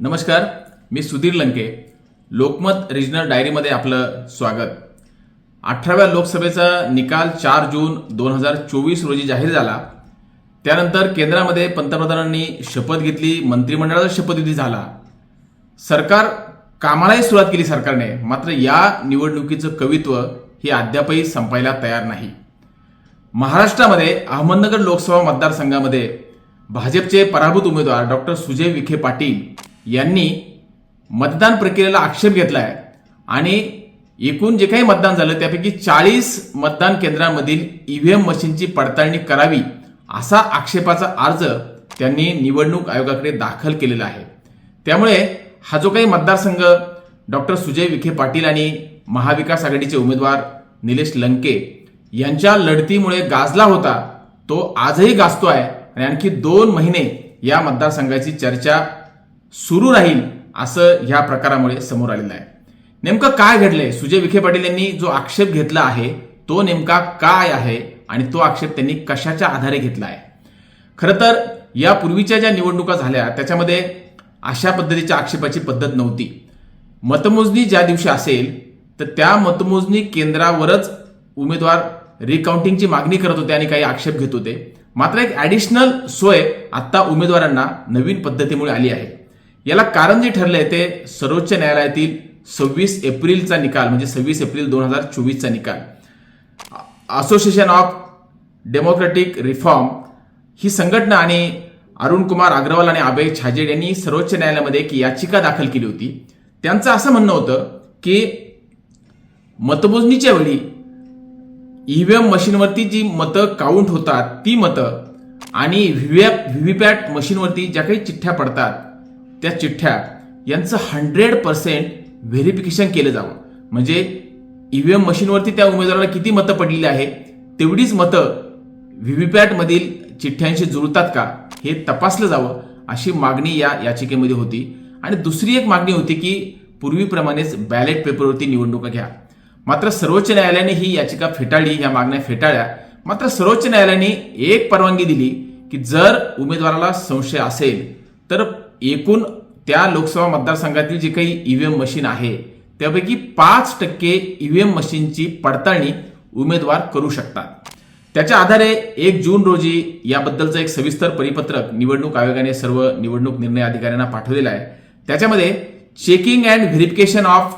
नमस्कार मी सुधीर लंके. लोकमत रिजनल डायरीमध्ये आपलं स्वागत. अठराव्या लोकसभेचा निकाल चार जून दोन हजार चोवीस रोजी जाहीर झाला. त्यानंतर केंद्रामध्ये पंतप्रधानांनी शपथ घेतली मंत्रिमंडळाचा शपथविधी झाला. सरकार कामालाही सुरुवात केली सरकारने मात्र या निवडणुकीचं कवित्व हे अद्यापही संपायला तयार नाही. महाराष्ट्रामध्ये अहमदनगर लोकसभा मतदारसंघामध्ये भाजपचे पराभूत उमेदवार डॉक्टर सुजय विखे पाटील यांनी मतदान प्रक्रियेला आक्षेप घेतला आहे आणि एकूण जे काही मतदान झालं त्यापैकी चाळीस मतदान केंद्रांमधील ईव्हीएम मशीनची पडताळणी करावी असा आक्षेपाचा अर्ज त्यांनी निवडणूक आयोगाकडे दाखल केलेला आहे. त्यामुळे हा जो काही मतदारसंघ डॉक्टर सुजय विखे पाटील आणि महाविकास आघाडीचे उमेदवार निलेश लंके यांच्या लढतीमुळे गाजला होता तो आजही गाजतो आहे आणि आणखी दोन महिने या मतदारसंघाची चर्चा सुरू राहील असं ह्या प्रकारामुळे समोर आलेलं आहे. नेमकं काय घडलंय? सुजय विखे पाटील यांनी जो आक्षेप घेतला आहे तो नेमका काय आहे आणि तो आक्षेप त्यांनी कशाच्या आधारे घेतला आहे? खरं तर या पूर्वीच्या ज्या निवडणुका झाल्या त्याच्यामध्ये अशा पद्धतीच्या आक्षेपाची पद्धत नव्हती. मतमोजणी ज्या दिवशी असेल तर त्या मतमोजणी केंद्रावरच उमेदवार रिकाउंटिंगची मागणी करत होते आणि काही आक्षेप घेत होते. मात्र एक ॲडिशनल सोय आत्ता उमेदवारांना नवीन पद्धतीमुळे आली आहे. याला कारण जे ठरलंय ते सर्वोच्च न्यायालयातील सव्वीस एप्रिलचा निकाल म्हणजे सव्वीस एप्रिल दोन हजार चोवीसचा निकाल. असोसिएशन ऑफ डेमोक्रेटिक रिफॉर्म ही संघटना आणि अरुण कुमार अग्रवाल आणि अभय छाजेड यांनी सर्वोच्च न्यायालयामध्ये एक याचिका दाखल केली होती. त्यांचं असं म्हणणं होतं की मतमोजणीच्या वेळी ईव्हीएम मशीनवरती जी मतं काउंट होतात ती मतं आणि व्हीव्हीपॅट मशीनवरती ज्या काही चिठ्ठ्या पडतात त्या चिठ्ठ्या यांचं हंड्रेड पर्सेंट व्हेरिफिकेशन केलं जावं. म्हणजे ई व्ही एम मशीनवरती त्या उमेदवाराला किती मतं पडलेली आहे तेवढीच मतं व्ही व्ही पॅटमधील चिठ्ठ्यांशी जुळतात का हे तपासलं जावं अशी मागणी या याचिकेमध्ये होती. आणि दुसरी एक मागणी होती की पूर्वीप्रमाणेच बॅलेट पेपरवरती निवडणुका घ्या. मात्र सर्वोच्च न्यायालयाने ही याचिका फेटाळली या मागण्या फेटाळल्या. मात्र सर्वोच्च न्यायालयाने एक परवानगी दिली की जर उमेदवाराला संशय असेल तर एकूण त्या लोकसभा मतदारसंघातील जे काही ईव्हीएम मशीन आहे त्यापैकी पाच टक्के ईव्हीएम मशीनची पडताळणी उमेदवार करू शकतात. त्याच्या आधारे एक जून रोजी याबद्दलचं एक सविस्तर परिपत्रक निवडणूक आयोगाने सर्व निवडणूक निर्णय अधिकाऱ्यांना पाठवलेलं आहे. त्याच्यामध्ये checking and verification of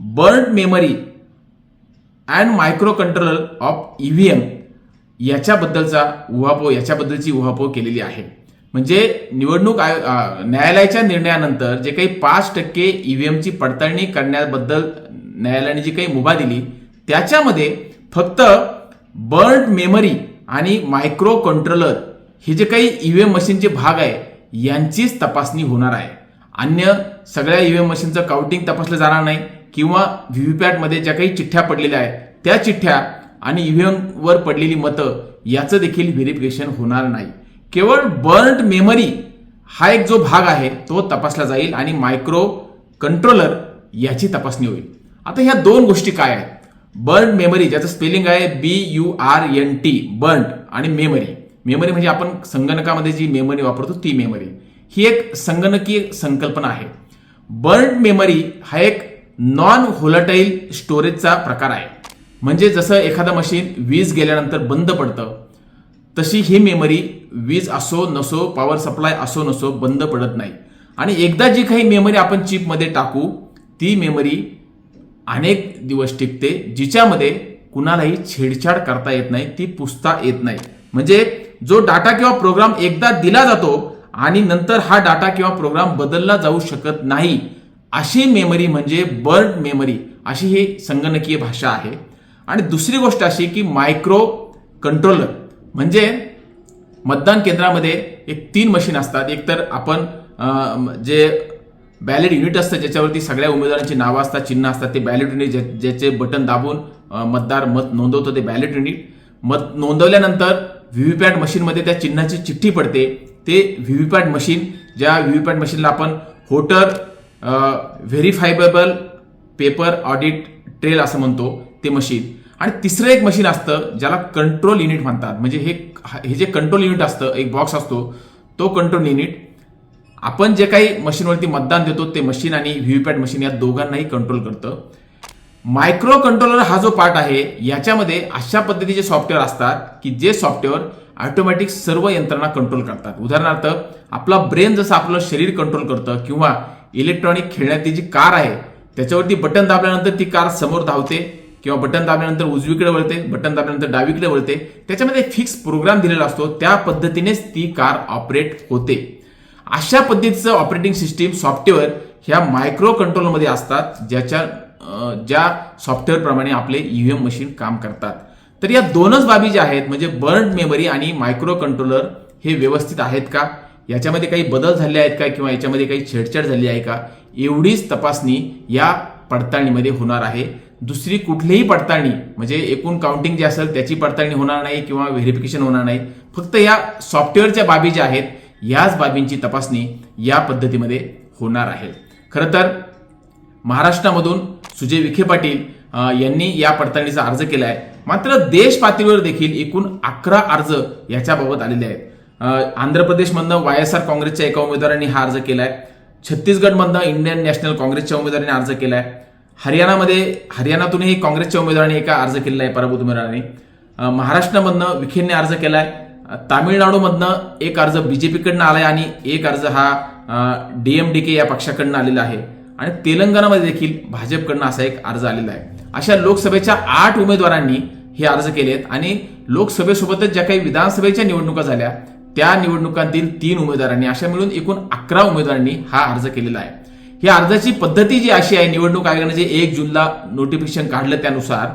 burnt memory and micro controller of EVM याच्याबद्दलचा उहापोह याच्याबद्दलची उहापोह केलेली आहे. म्हणजे निवडणूक आयो न्यायालयाच्या निर्णयानंतर जे काही पाच टक्के ईव्हीएमची पडताळणी करण्याबद्दल न्यायालयाने जी काही मुभा दिली त्याच्यामध्ये फक्त बर्ड मेमरी आणि मायक्रो कंट्रोलर हे जे काही ईव्हीएम मशीनचे भाग आहे यांचीच तपासणी होणार आहे. अन्य सगळ्या ईव्हीएम मशीनचं काउंटिंग तपासलं जाणार नाही किंवा व्हीव्हीपॅटमध्ये ज्या काही चिठ्ठ्या पडलेल्या आहेत त्या चिठ्ठ्या आणि ईव्हीएमवर पडलेली मतं याचं देखील व्हेरिफिकेशन होणार नाही. केवळ बर्ड मेमरी हा एक जो भाग आहे तो तपासला जाईल आणि मायक्रो कंट्रोलर याची तपासणी होईल. आता ह्या दोन गोष्टी काय आहेत? बर्ड मेमरी ज्याचं स्पेलिंग आहे B U R N T burnt आणि मेमरी मेमरी म्हणजे आपण संगणकामध्ये जी मेमरी वापरतो ती मेमरी ही एक संगणकीय संकल्पना आहे. बर्ड मेमरी हा एक नॉन व्होलटाईल स्टोरेजचा प्रकार आहे. म्हणजे जसं एखादं मशीन वीज गेल्यानंतर बंद पडतं तशी ही मेमरी वीज असो नसो पॉवर सप्लाय असो नसो बंद पडत नाही. आणि एकदा जी काही मेमरी आपण चिपमध्ये टाकू ती मेमरी अनेक दिवस टिकते जिच्यामध्ये कुणालाही छेडछाड करता येत नाही ती पुसता येत नाही. म्हणजे जो डाटा किंवा प्रोग्राम एकदा दिला जातो आणि नंतर हा डाटा किंवा प्रोग्राम बदलला जाऊ शकत नाही अशी मेमरी म्हणजे बर्ड मेमरी अशी ही संगणकीय भाषा आहे. आणि दुसरी गोष्ट अशी की मायक्रो कंट्रोलर म्हणजे मतदान केंद्रामध्ये एक तीन मशीन असतात. एकतर आपण जे बॅलेट युनिट असतं ज्याच्यावरती सगळ्या उमेदवारांची नावं असतात चिन्ह असतात ते बॅलेट युनिट ज्याचे बटन दाबून मतदार मत नोंदवतो ते बॅलेट युनिट मत नोंदवल्यानंतर व्हीव्हीपॅट मशीनमध्ये त्या चिन्हाची चिठ्ठी पडते. ते व्हीव्हीपॅट मशीन ज्या व्हीव्हीपॅट मशीनला आपण voter verifiable paper audit trail असं म्हणतो ते मशीन. आणि तिसरं एक मशीन असतं ज्याला कंट्रोल युनिट म्हणतात. म्हणजे हे हे जे कंट्रोल युनिट असतं एक बॉक्स असतो तो कंट्रोल युनिट आपण जे काही मशीनवरती मतदान देतो ते मशीन आणि व्हीव्हीपॅट मशीन या दोघांनाही कंट्रोल करतं. मायक्रो कंट्रोलर हा जो पार्ट आहे याच्यामध्ये अशा पद्धतीचे सॉफ्टवेअर असतात की जे सॉफ्टवेअर ऑटोमॅटिक सर्व यंत्रणा कंट्रोल करतात. उदाहरणार्थ आपला ब्रेन जसं आपलं शरीर कंट्रोल करतं किंवा इलेक्ट्रॉनिक खेळण्याची जी कार आहे त्याच्यावरती बटन दाबल्यानंतर ती कार समोर धावते किंवा बटन दाबल्यानंतर उजवीकडे वळते बटन दाबल्यानंतर डावीकडे वळते त्याच्यामध्ये फिक्स प्रोग्राम दिलेला असतो. त्या पद्धतीनेच ती कार ऑपरेट होते. अशा पद्धतीचं ऑपरेटिंग सिस्टीम सॉफ्टवेअर ह्या मायक्रो कंट्रोलमध्ये असतात ज्याच्या ज्या सॉफ्टवेअरप्रमाणे आपले ईव्हीएम मशीन काम करतात. तर या दोनच बाबी ज्या आहेत म्हणजे बर्न मेमरी आणि मायक्रो कंट्रोलर हे व्यवस्थित आहेत का? याच्यामध्ये काही बदल झाले आहेत का? किंवा याच्यामध्ये काही छेडछाड झाली आहे का? एवढीच तपासणी या पडताळणीमध्ये होणार आहे. दुसरी कुठलीही पडताळणी म्हणजे एकूण काउंटिंग जे असेल त्याची पडताळणी होणार नाही किंवा व्हेरिफिकेशन होणार नाही. फक्त या सॉफ्टवेअरच्या बाबी ज्या आहेत याच बाबींची तपासणी या पद्धतीमध्ये होणार आहे. खरं तर महाराष्ट्रामधून सुजय विखे पाटील यांनी या पडताळणीचा अर्ज केला आहे मात्र देश पातळीवर देखील एकूण अकरा अर्ज याच्याबाबत आलेले आहेत. आंध्र प्रदेशमधनं वाय एस आर काँग्रेसच्या एका उमेदवारांनी हा अर्ज केला आहे छत्तीसगडमधनं इंडियन नॅशनल काँग्रेसच्या उमेदवारांनी अर्ज केला आहे हरियाणामध्ये हरियाणातूनही काँग्रेसच्या उमेदवारांनी एका अर्ज केलेला आहे पराभूत उमेदवाराने. महाराष्ट्रामधनं विखेंनी अर्ज केला आहे तामिळनाडूमधनं एक अर्ज बीजेपीकडनं आहे आणि एक अर्ज हा डीएमडीके या पक्षाकडनं आलेला आहे. आणि तेलंगणामध्ये देखील भाजपकडनं असा एक अर्ज आलेला आहे. अशा लोकसभेच्या आठ उमेदवारांनी हे अर्ज केले आहेत आणि लोकसभेसोबतच ज्या काही विधानसभेच्या निवडणुका झाल्या त्या निवडणुकांतील तीन उमेदवारांनी अशा मिळून एकूण अकरा उमेदवारांनी हा अर्ज केलेला आहे. ही अर्जाची पद्धती जी अशी आहे निवडणूक आयोगाने जे एक जूनला नोटिफिकेशन काढलं त्यानुसार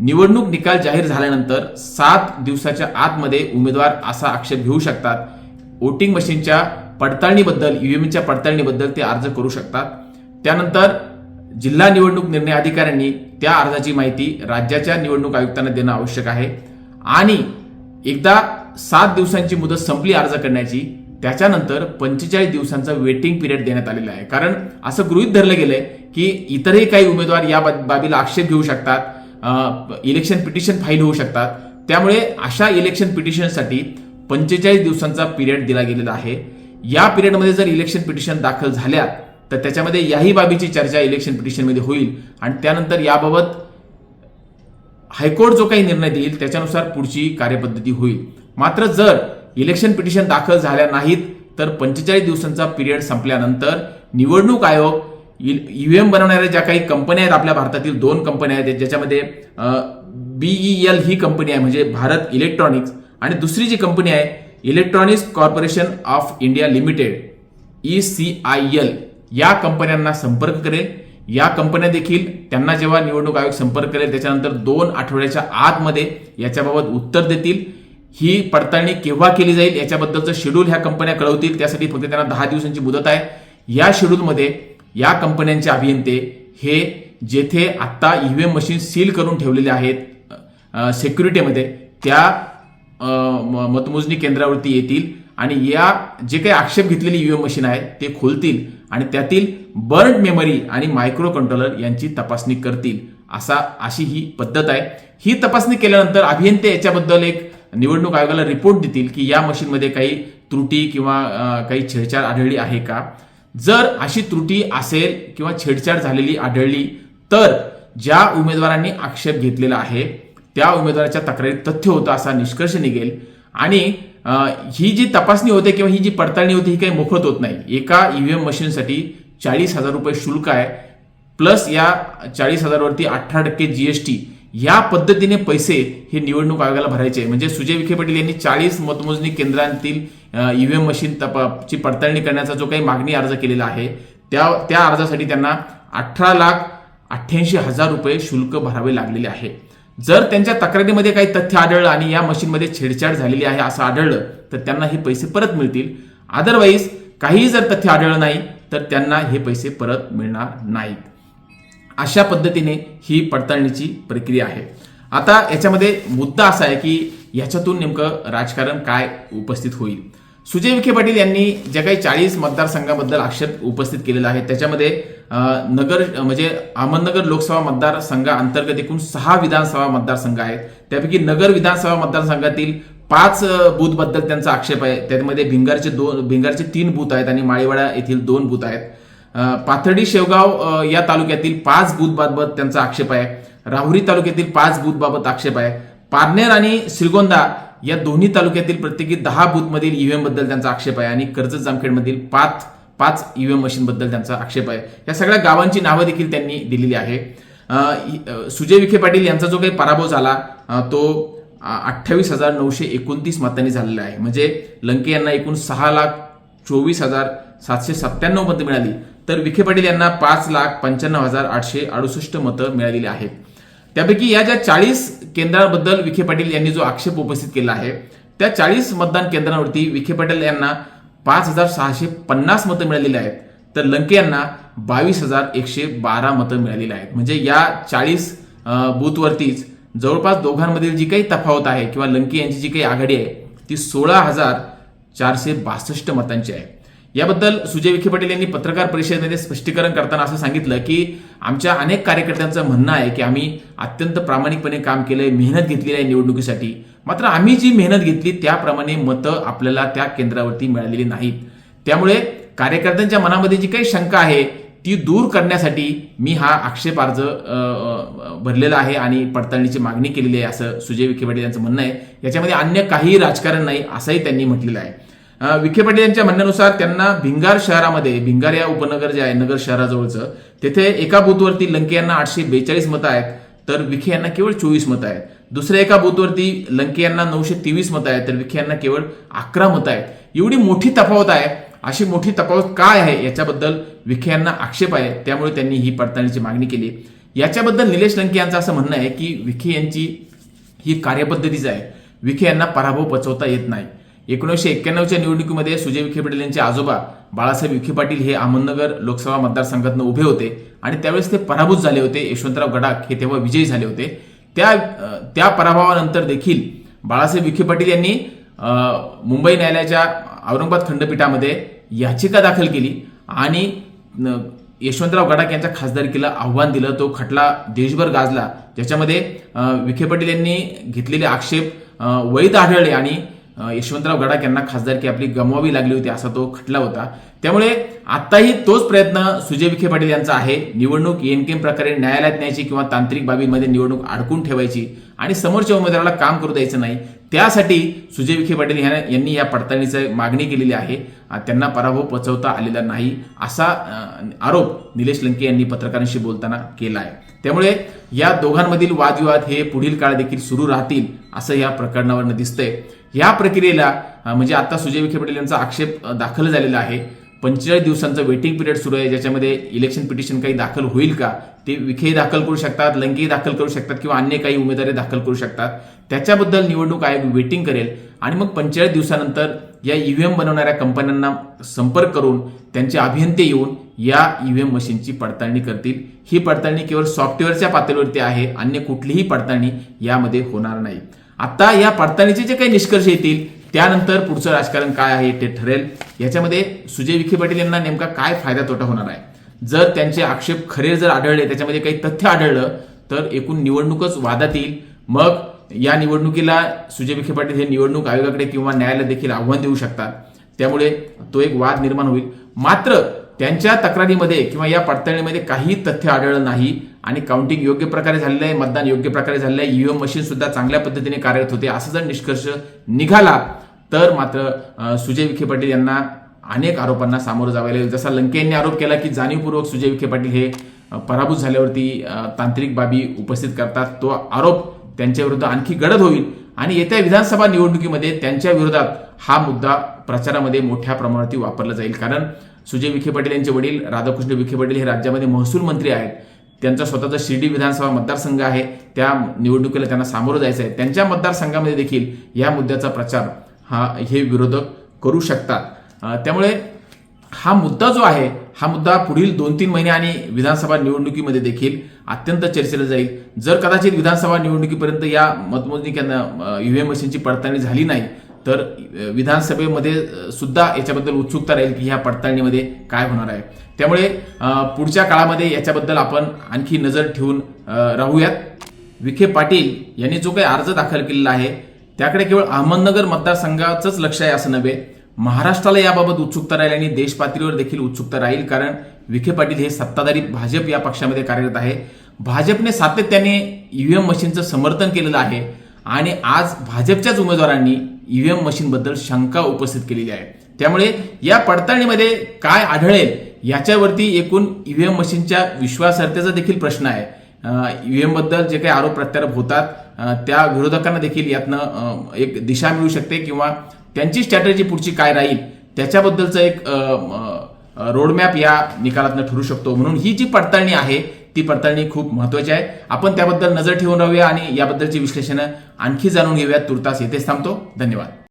निवडणूक निकाल जाहीर झाल्यानंतर सात दिवसाच्या आतमध्ये उमेदवार असा आक्षेप घेऊ शकतात. वोटिंग मशीनच्या पडताळणीबद्दल ईव्हीएमच्या पडताळणीबद्दल ते अर्ज करू शकतात. त्यानंतर जिल्हा निवडणूक निर्णय अधिकाऱ्यांनी त्या अर्जाची माहिती राज्याच्या निवडणूक आयुक्तांना देणं आवश्यक आहे. आणि एकदा सात दिवसांची मुदत संपली अर्ज करण्याची त्याच्यानंतर पंचेचाळीस दिवसांचा वेटिंग पिरियड देण्यात आलेला आहे. कारण असं गृहित धरलं गेलंय की इतरही काही उमेदवार या बाबीला आक्षेप घेऊ शकतात इलेक्शन पिटिशन फाईल होऊ शकतात. त्यामुळे अशा इलेक्शन पिटिशनसाठी पंचेचाळीस दिवसांचा पिरियड दिला गेलेला आहे. या पिरियडमध्ये जर इलेक्शन पिटिशन दाखल झाल्या तर त्याच्यामध्ये याही बाबीची चर्चा इलेक्शन पिटिशनमध्ये होईल. आणि त्यानंतर याबाबत हायकोर्ट जो काही निर्णय देईल त्याच्यानुसार पुढची कार्यपद्धती होईल. मात्र जर इलेक्शन पिटिशन दाखल झाल्या नाहीत तर पंचेचाळीस दिवसांचा पिरियड संपल्यानंतर निवडणूक आयोग ईव्हीएम बनवणाऱ्या ज्या काही कंपन्या आहेत आपल्या भारतातील दोन कंपन्या आहेत ज्याच्यामध्ये बीईएल ही कंपनी आहे म्हणजे भारत इलेक्ट्रॉनिक्स आणि दुसरी जी कंपनी आहे electronics corporation of India limited E C I L या कंपन्यांना संपर्क करेल. या कंपन्या देखील त्यांना जेव्हा निवडणूक आयोग संपर्क करेल त्याच्यानंतर दोन आठवड्याच्या आतमध्ये याच्याबाबत उत्तर देतील. ही पडताळणी केव्हा केली जाईल याच्याबद्दलचं शेड्यूल ह्या कंपन्या कळवतील त्यासाठी फक्त त्यांना दहा दिवसांची मुदत आहे. या शेड्यूलमध्ये या कंपन्यांचे अभियंते हे जेथे आत्ता ईव्हीएम मशीन सील करून ठेवलेले आहेत सेक्युरिटीमध्ये त्या म- मतमोजणी केंद्रावरती येतील आणि या जे काही आक्षेप घेतलेली ईव्हीएम मशीन आहे ते खोलतील आणि त्यातील बर्ड मेमरी आणि मायक्रो कंट्रोलर यांची तपासणी करतील. असा अशी ही पद्धत आहे. ही तपासणी केल्यानंतर अभियंते याच्याबद्दल एक निवडणूक आयोगाला रिपोर्ट देतील की या मशीनमध्ये काही त्रुटी किंवा काही छेडछाड आढळली आहे का? जर अशी त्रुटी असेल किंवा छेडछाड झालेली आढळली तर ज्या उमेदवारांनी आक्षेप घेतलेला आहे त्या उमेदवाराच्या तक्रारीत तथ्य होतं असा निष्कर्ष निघेल. आणि ही जी तपासणी होते किंवा ही जी पडताळणी होते ही काही मोफत होत नाही. एका ईव्हीएम मशीनसाठी चाळीस हजार रुपये शुल्क आहे प्लस या चाळीस हजारवरती अठरा टक्के जीएसटी या पद्धतीने पैसे हे निवडणूक आयोगाला भरायचे. आहे. म्हणजे सुजय विखे पाटील यांनी चाळीस मतमोजणी केंद्रांतील ईव्हीएम मशीन तपाची पडताळणी करण्याचा जो काही मागणी अर्ज केलेला आहे त्या त्या अर्जासाठी त्यांना अठरा लाख अठ्ठ्याऐंशी हजार रुपये शुल्क भरावे लागलेले आहे. जर त्यांच्या तक्रारीमध्ये काही तथ्य आढळलं आणि या मशीनमध्ये छेडछाड झालेली आहे असं आढळलं तर त्यांना हे पैसे परत मिळतील. अदरवाईज काहीही जर तथ्य आढळलं नाही तर त्यांना हे पैसे परत मिळणार नाहीत. अशा पद्धतीने ही पडताळणीची प्रक्रिया आहे. आता याच्यामध्ये मुद्दा असा आहे की याच्यातून नेमकं राजकारण काय उपस्थित होईल? सुजय विखे पाटील यांनी ज्या काही चाळीस मतदारसंघाबद्दल आक्षेप उपस्थित केलेला आहे त्याच्यामध्ये नगर म्हणजे अहमदनगर लोकसभा मतदारसंघाअंतर्गत एकूण सहा विधानसभा मतदारसंघ आहेत. त्यापैकी नगर विधानसभा मतदारसंघातील पाच बूथबद्दल त्यांचा आक्षेप आहे. त्यामध्ये भिंगारचे दोन भिंगारचे तीन बूथ आहेत आणि माळीवाडा येथील दोन बूथ आहेत. पाथर्डी शेवगाव या तालुक्यातील पाच बूथबाबत त्यांचा आक्षेप आहे. राहुरी तालुक्यातील पाच बूथबाबत आक्षेप आहे. पारनेर आणि श्रीगोंदा या दोन्ही तालुक्यातील प्रत्येकी दहा बूथमधील ईव्हीएमबद्दल त्यांचा आक्षेप आहे आणि कर्जत जामखेडमधील पाच पाच ईव्हीएम मशीन बद्दल त्यांचा आक्षेप आहे. या सगळ्या गावांची नावं देखील त्यांनी दिलेली आहे. सुजय विखे पाटील यांचा जो काही पराभव झाला तो अठ्ठावीस हजार नऊशे एकोणतीस मतांनी झालेला आहे. म्हणजे लंके यांना एकूण सहा लाख चोवीस हजार सातशे सत्त्याण्णव मतं मिळाली. तर विखे पाटील यांना पाच लाख पंच्याण्णव हजार आठशे अडुसष्ट मतं मिळालेली आहेत. त्यापैकी या ज्या चाळीस केंद्रांबद्दल विखे पाटील यांनी जो आक्षेप उपस्थित केला आहे त्या चाळीस मतदान केंद्रांवरती विखे पाटील यांना पाच हजार सहाशे पन्नास मतं मिळालेली आहेत. तर लंके यांना बावीस हजार एकशे बारा मतं मिळालेली आहेत. म्हणजे या चाळीस बूथवरतीच जवळपास दोघांमधील जी काही तफावत आहे किंवा लंके यांची जी काही आघाडी आहे ती सोळा हजार चारशे बासष्ट मतांची आहे. याबद्दल सुजय विखे पाटील यांनी पत्रकार परिषदेमध्ये स्पष्टीकरण करताना असं सांगितलं की आमच्या अनेक कार्यकर्त्यांचं म्हणणं आहे की आम्ही अत्यंत प्रामाणिकपणे काम केलंय मेहनत घेतलेली आहे निवडणुकीसाठी. मात्र आम्ही जी मेहनत घेतली त्याप्रमाणे मतं आपल्याला त्या केंद्रावरती मिळालेली नाहीत. त्यामुळे कार्यकर्त्यांच्या मनामध्ये जी काही शंका आहे ती दूर करण्यासाठी मी हा आक्षेप अर्ज भरलेला आहे आणि पडताळणीची मागणी केलेली आहे असं सुजय विखे पाटील यांचं म्हणणं आहे. याच्यामध्ये अन्य काहीही राजकारण नाही असंही त्यांनी म्हटलेलं आहे. विखे पाटील यांच्या म्हणण्यानुसार त्यांना भिंगार शहरामध्ये भिंगार या उपनगर जे आहे नगर शहराजवळचं तेथे एका बूथवरती लंके यांना आठशे बेचाळीस मतं आहेत तर विखे यांना केवळ चोवीस मतं आहेत. दुसऱ्या एका बूथवरती लंके यांना नऊशे तेवीस मतं आहेत तर विखे यांना केवळ अकरा मतं आहेत. एवढी मोठी तफावत आहे अशी मोठी तफावत काय आहे याच्याबद्दल विखे यांना आक्षेप आहे त्यामुळे त्यांनी ही पडताळणीची मागणी केली याच्याबद्दल निलेश लंके यांचं असं म्हणणं आहे की विखे यांची ही कार्यपद्धतीच आहे. विखे यांना पराभव पचवता येत नाही. एकोणीसशे एक्क्याण्णवच्या निवडणुकीमध्ये सुजय विखे पाटील यांचे आजोबा बाळासाहेब विखे पाटील हे अहमदनगर लोकसभा मतदारसंघातून उभे होते आणि त्यावेळेस ते पराभूत झाले होते. यशवंतराव गडाख हे तेव्हा विजयी झाले होते. त्या त्या पराभवानंतर देखील बाळासाहेब विखे पाटील यांनी मुंबई न्यायालयाच्या औरंगाबाद खंडपीठामध्ये याचिका दाखल केली आणि न- यशवंतराव गडाख यांच्या खासदारकीला आव्हान दिलं. तो खटला देशभर गाजला. ज्याच्यामध्ये विखे पाटील यांनी घेतलेले आक्षेप वैध आढळले आणि यशवंतराव गडाख यांना खासदारकी आपली गमवावी लागली होती असा तो खटला होता. त्यामुळे आताही तोच प्रयत्न सुजय विखे पाटील यांचा आहे. निवडणूक एनकेम प्रकारे न्यायालयात न्यायची किंवा तांत्रिक बाबींमध्ये निवडणूक अडकून ठेवायची आणि समोरच्या उमेदवाराला काम करू द्यायचं नाही त्यासाठी सुजय विखे पाटील ह्या- यांनी या पडताळणीची मागणी केलेली आहे. त्यांना पराभव पचवता आलेला नाही असा आरोप निलेश लंके यांनी पत्रकारांशी बोलताना केला आहे त्यामुळे या दोघांमधील वादविवाद हे पुढील काळ देखील सुरू राहतील असं या प्रकरणावरनं दिसतंय. या प्रक्रियेला म्हणजे आता सुजय विखे पाटील यांचा आक्षेप दाखल झालेला आहे. पंचेचाळीस दिवसांचा वेटिंग पिरियड सुरू आहे ज्याच्यामध्ये इलेक्शन पिटिशन काही दाखल होईल का? ते विखे दाखल करू शकतात लंगी दाखल करू शकतात किंवा अन्य काही उमेदवारी दाखल करू शकतात. त्याच्याबद्दल निवडणूक आयोग वेटिंग करेल आणि मग पंचेचाळीस दिवसानंतर या ईव्हीएम बनवणाऱ्या कंपन्यांना संपर्क करून त्यांचे अभियंते येऊन या ईव्हीएम मशीनची पडताळणी करतील. ही पडताळणी केवळ सॉफ्टवेअरच्या पातळीवरती आहे अन्य कुठलीही पडताळणी यामध्ये होणार नाही. आता या पडताळणीचे जे काही निष्कर्ष येतील त्यानंतर पुढचं राजकारण काय आहे ते ठरेल? याच्यामध्ये सुजय विखे पाटील यांना नेमका काय फायदा तोटा होणार आहे? जर त्यांचे आक्षेप खरे जर आढळले त्याच्यामध्ये काही तथ्य आढळलं तर एकूण निवडणूकच वादात येईल मग या निवडणुकीला सुजय विखे पाटील हे निवडणूक आयोगाकडे किंवा न्यायालयात देखील आव्हान देऊ शकतात. त्यामुळे तो एक वाद निर्माण होईल. मात्र त्यांच्या तक्रारीमध्ये किंवा या पडताळणीमध्ये काही तथ्य आढळलं नाही आणि काउंटिंग योग्य प्रकारे झालेलं आहे मतदान योग्य प्रकारे झालेलं आहे ईव्हीएम मशीन सुद्धा चांगल्या पद्धतीने कार्यरत होते असा जर निष्कर्ष निघाला तर मात्र सुजय विखे पाटील यांना अनेक आरोपांना सामोरं जावं लागेल. जसा लंके यांनी आरोप केला की जाणीवपूर्वक सुजय विखे पाटील हे पराभूत झाल्यावरती तांत्रिक बाबी उपस्थित करतात. तो आरोप त्यांच्या विरुद्ध आणखी गडद होईल. आणि येत्या विधानसभा निवडणुकीमध्ये त्यांच्या विरोधात हा मुद्दा प्रचारामध्ये मोठ्या प्रमाणावरती वापरला जाईल. कारण सुजय विखे पाटील यांचे वडील राधाकृष्ण विखे पाटील हे राज्यामध्ये महसूल मंत्री आहेत. त्यांचा स्वतःचा शिर्डी विधानसभा मतदारसंघ आहे. त्या निवडणुकीला त्यांना सामोरं जायचं आहे. त्यांच्या मतदारसंघामध्ये देखील या मुद्द्याचा प्रचार हा हे विरोधक करू शकतात. त्यामुळे हा मुद्दा जो आहे हा मुद्दा पुढील दोन तीन महिने आणि विधानसभा निवडणुकीमध्ये देखील अत्यंत चर्चेला जाईल. जर कदाचित विधानसभा निवडणुकीपर्यंत या मतमोजणी ईव्हीएम मशीनची पडताळणी झाली नाही तर विधानसभेमध्ये सुद्धा याच्याबद्दल उत्सुकता राहील की ह्या पडताळणीमध्ये काय होणार आहे. त्यामुळे पुढच्या काळामध्ये याच्याबद्दल आपण आणखी नजर ठेवून राहूयात. विखे पाटील यांनी जो काही अर्ज दाखल केलेला आहे त्याकडे केवळ अहमदनगर मतदारसंघाचंच लक्ष आहे असं नव्हे. महाराष्ट्राला याबाबत उत्सुकता राहील आणि देशपातळीवर देखील उत्सुकता राहील कारण विखे पाटील हे सत्ताधारी भाजप या पक्षामध्ये कार्यरत आहे. भाजपने सातत्याने ईव्हीएम मशीनचं समर्थन केलेलं आहे आणि आज भाजपच्याच उमेदवारांनी ईव्हीएम मशीनबद्दल शंका उपस्थित केलेली आहे. त्यामुळे या पडताळणीमध्ये काय आढळेल याच्यावरती एकूण ईव्हीएम मशीनच्या विश्वासार्हतेचा देखील प्रश्न आहे. ईव्हीएमबद्दल जे काही आरोप प्रत्यारोप होतात त्या विरोधकांना देखील यातनं एक दिशा मिळू शकते किंवा त्यांची स्ट्रॅटेजी पुढची काय राहील त्याच्याबद्दलचं एक रोडमॅप या निकालातनं ठरू शकतो. म्हणून ही जी पडताळणी आहे ती पडताळणी खूप महत्वाची आहे. आपण त्याबद्दल नजर ठेवून राहूया आणि याबद्दलची विश्लेषणं आणखी जाणून घेऊयात. तुर्तास येथेच थांबतो. धन्यवाद.